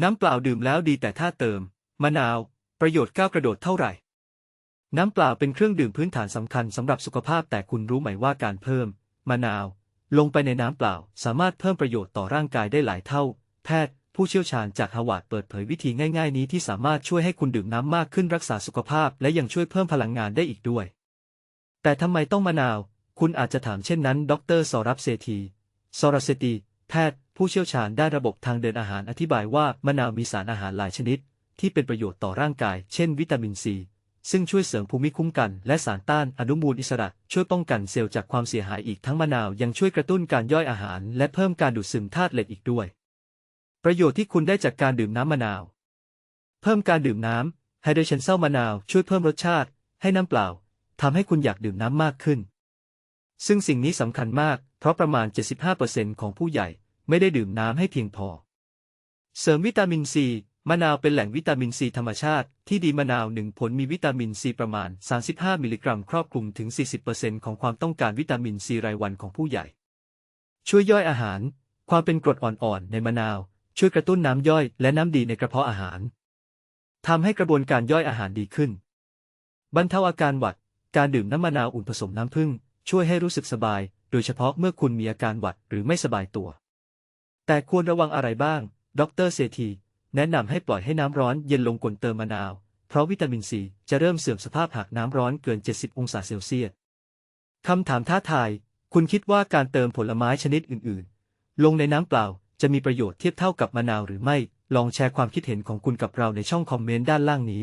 น้ำเปล่าดื่มแล้วดีแต่ถ้าเติม มะนาว ประโยชน์ก้าวกระโดดเท่าไหร่ น้ำเปล่าเป็นเครื่องดื่มพื้นฐานสำคัญสำหรับสุขภาพแต่คุณรู้ไหมว่าการเพิ่ม มะนาว ลงไปในน้ำเปล่า สามารถเพิ่มประโยชน์ต่อร่างกายได้หลายเท่า แพทย์ ผู้เชี่ยวชาญจากฮาวาดเปิดเผยวิธีง่ายๆ นี้ที่สามารถช่วยให้คุณดื่มน้ำมากขึ้นรักษาสุขภาพ และยังช่วยเพิ่มพลังงานได้อีกด้วย แต่ทำไมต้องมะนาว คุณอาจจะถามเช่นนั้น ดรสรับเซธีสรเซตีแพทย์ ผู้เชี่ยวชาญด้านระบบทางเดินอาหารอธิบายว่ามะนาวมีสารอาหารหลายชนิด ที่เป็นประโยชน์ต่อร่างกาย เช่นวิตามินซี ซึ่งช่วยเสริมภูมิคุ้มกัน และสารต้านอนุมูลอิสระ ช่วยป้องกันเซลล์จากความเสียหายอีกทั้งมะนาวยังช่วยกระตุ้นการย่อยอาหาร และเพิ่มการดูดซึมธาตุเหล็กอีกด้วย ประโยชน์ที่คุณได้จากการดื่มน้ำมะนาว เพิ่มการดื่มน้ำไฮเดรชันเซลมะนาวช่วยเพิ่มรสชาติ ให้น้ำเปล่าทำให้คุณอยากดื่มน้ำมากขึ้น ซึ่งสิ่งนี้สำคัญมาก เพราะประมาณ 75%ของผู้ใหญ่ ไม่ได้ดื่มน้ำให้เพียงพอ เสริมวิตามินซีมะนาวเป็นแหล่งวิตามินซีธรรมชาติที่ดีมะนาวหนึ่งผลมีวิตามินซีประมาณ 35 มิลลิกรัม ครอบคลุมถึง 40%ของความต้องการวิตามินซีรายวันของผู้ใหญ่ ช่วยย่อยอาหาร ความเป็นกรดอ่อนๆ ในมะนาว ช่วยกระตุ้นน้ำย่อยและน้ำดีในกระเพาะอาหารทำให้กระบวนการย่อยอาหารดีขึ้น บรรเทาอาการหวัด การดื่มน้ำมะนาวอุ่นผสมน้ำผึ้งช่วยให้รู้สึกสบาย โดยเฉพาะเมื่อคุณมีอาการหวัดหรือไม่สบายตัว แต่ควรระวังอะไรบ้าง ดรเซธีแนะนำให้ปล่อยให้น้ำร้อนเย็นลงก่อนเติมมะนาว เพราะวิตามินซีจะเริ่มเสื่อมสภาพหากน้ำร้อนเกิน 70 องศาเซลเซียสคำถามท้าทาย คุณคิดว่าการเติมผลไม้ชนิดอื่น ๆ ลงในน้ำเปล่าจะมีประโยชน์เทียบเท่ากับมะนาวหรือไม่ ลองแชร์ความคิดเห็นของคุณกับเราในช่องคอมเมนต์ด้านล่างนี้